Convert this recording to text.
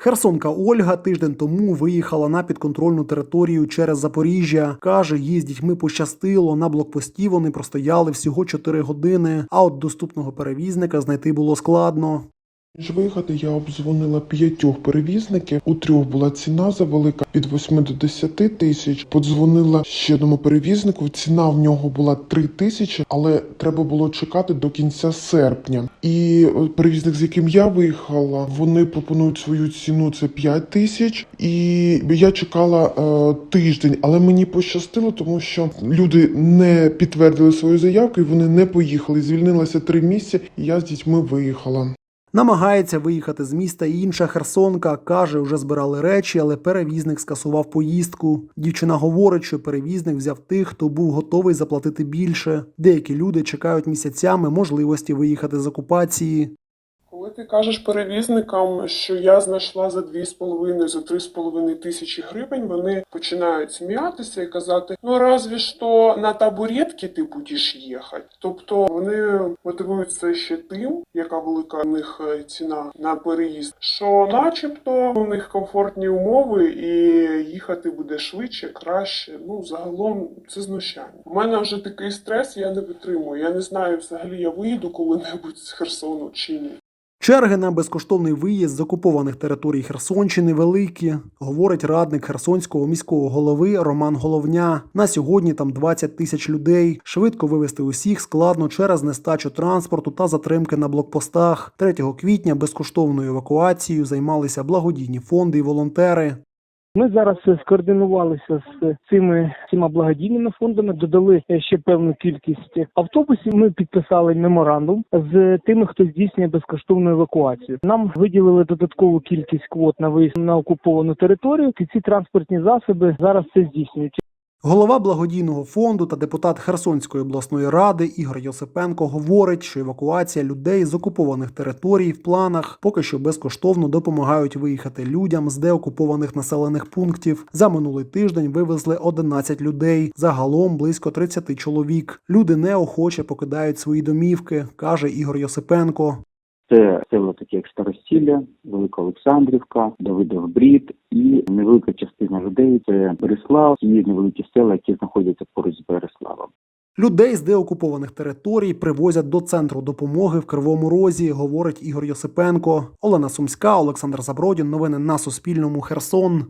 Херсонка Ольга тиждень тому виїхала на підконтрольну територію через Запоріжжя. Каже, їй з дітьми пощастило. На блокпості вони простояли всього 4 години, а от доступного перевізника знайти було складно. Ніж виїхати, я обдзвонила п'ятьох перевізників. У трьох була ціна завелика від 8 до 10 тисяч. Подзвонила ще одному перевізнику. Ціна в нього була 3 тисячі, але треба було чекати до кінця серпня. І е, перевізник, з яким я виїхала, вони пропонують свою ціну це 5 тисяч. І я чекала е, тиждень, але мені пощастило, тому що люди не підтвердили свою заявку, і вони не поїхали. Звільнилося три місця, і я з дітьми виїхала. Намагається виїхати з міста і інша Херсонка. Каже, вже збирали речі, але перевізник скасував поїздку. Дівчина говорить, що перевізник взяв тих, хто був готовий заплатити більше. Деякі люди чекають місяцями можливості виїхати з окупації. Коли ти кажеш перевізникам, що я знайшла за 2,5, за 3,5 тисячі гривень, вони починають сміятися і казати: ну разві що на табуретки ти будеш їхати. Тобто вони мотивують це ще тим, яка велика в них е, ціна на переїзд, що начебто у них комфортні умови і їхати буде швидше, краще. Ну загалом це знущання. У мене вже такий стрес, я не витримую. Я не знаю, взагалі я виїду коли-небудь з Херсону чи ні. Черги на безкоштовний виїзд з окупованих територій Херсонщини великі, говорить радник Херсонського міського голови Роман Головня. На сьогодні там 20 тисяч людей. Швидко вивезти усіх складно через нестачу транспорту та затримки на блокпостах. 3 квітня безкоштовною евакуацією займалися благодійні фонди і волонтери. Ми зараз е, скоординувалися з цими всіма благодійними фондами, додали е, ще певну кількість автобусів. Ми підписали меморандум з тими, хто здійснює безкоштовну евакуацію. Нам виділили додаткову кількість квот на виїзд на окуповану територію. І ці транспортні засоби зараз це здійснюють. Голова благодійного фонду та депутат Херсонської обласної ради Ігор Йосипенко говорить, що евакуація людей з окупованих територій в планах поки що безкоштовно допомагають виїхати людям з деокупованих населених пунктів. За минулий тиждень вивезли 11 людей, загалом близько 30 чоловік. Люди неохоче покидають свої домівки, каже Ігор Йосипенко. Це села такі як Старостілля, Велика Олександрівка, Давидов Брід і невелика частина людей це Береслав і невеликі села, які знаходяться поруч з Береславом. Людей з деокупованих територій привозять до центру допомоги в Кривому Розі, говорить Ігор Йосипенко. Олена Сумська, Олександр Забродін. Новини на Суспільному. Херсон.